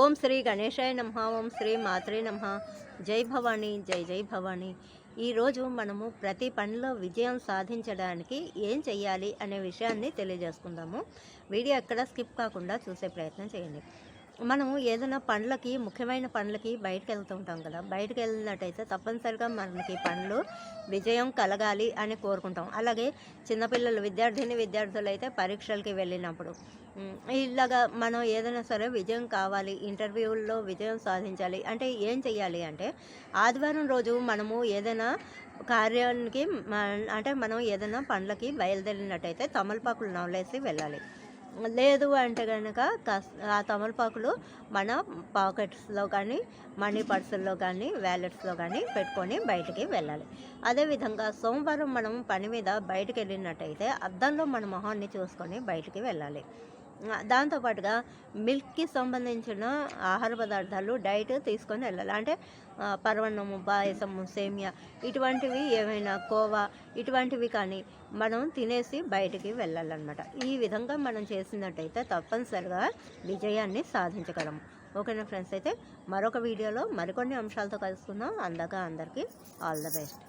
ఓం శ్రీ గణేశాయ నమ ఓం శ్రీ మాత్రే నమ. జై భవానీ జై జై భవానీ. ఈరోజు మనము ప్రతి పనిలో విజయం సాధించడానికి ఏం చెయ్యాలి అనే విషయాన్ని తెలియజేసుకుందాము. వీడియో ఎక్కడ స్కిప్ కాకుండా చూసే ప్రయత్నం చేయండి. మనం ఏదైనా పండ్లకి ముఖ్యమైన పండ్లకి బయటకు వెళ్తూ ఉంటాం కదా. బయటకు వెళ్ళినట్టయితే తప్పనిసరిగా మనకి పండ్లు విజయం కలగాలి అని కోరుకుంటాం. అలాగే చిన్నపిల్లలు విద్యార్థిని విద్యార్థులు అయితే పరీక్షలకి వెళ్ళినప్పుడు ఇలాగా మనం ఏదైనా సరే విజయం కావాలి ఇంటర్వ్యూల్లో విజయం సాధించాలి అంటే ఏం చేయాలి అంటే ఆదివారం రోజు మనము ఏదైనా కార్యానికి అంటే మనం ఏదైనా పండ్లకి బయలుదేరినట్టయితే తమలపాకులు నవలేసి వెళ్ళాలి. లేదు అంటే కనుక ఆ తమలపాకులు మన పాకెట్స్లో కానీ మనీ పర్సుల్లో కానీ వ్యాలెట్స్లో కానీ పెట్టుకొని బయటికి వెళ్ళాలి. అదేవిధంగా సోమవారం మనం పని మీద బయటికి వెళ్ళినట్టయితే అద్దంలో మన మొహాన్ని చూసుకొని బయటికి వెళ్ళాలి. దాంతోపాటుగా మిల్క్కి సంబంధించిన ఆహార పదార్థాలు డైట్ తీసుకొని వెళ్ళాలి. అంటే ఆ, పరవన్నము పాయసము సేమియా ఇటువంటివి ఏమైనా కోవా ఇటువంటివి కానీ మనం తినేసి బయటికి వెళ్ళాలన్నమాట. ఈ విధంగా మనం చేసినట్టయితే తప్పనిసరిగా విజయాన్ని సాధించగలం ఓకేనా ఫ్రెండ్స్? అయితే మరొక వీడియోలో మరికొన్ని అంశాలతో కలుసుకుందాం. అందాక అందరికీ ఆల్ ద బెస్ట్.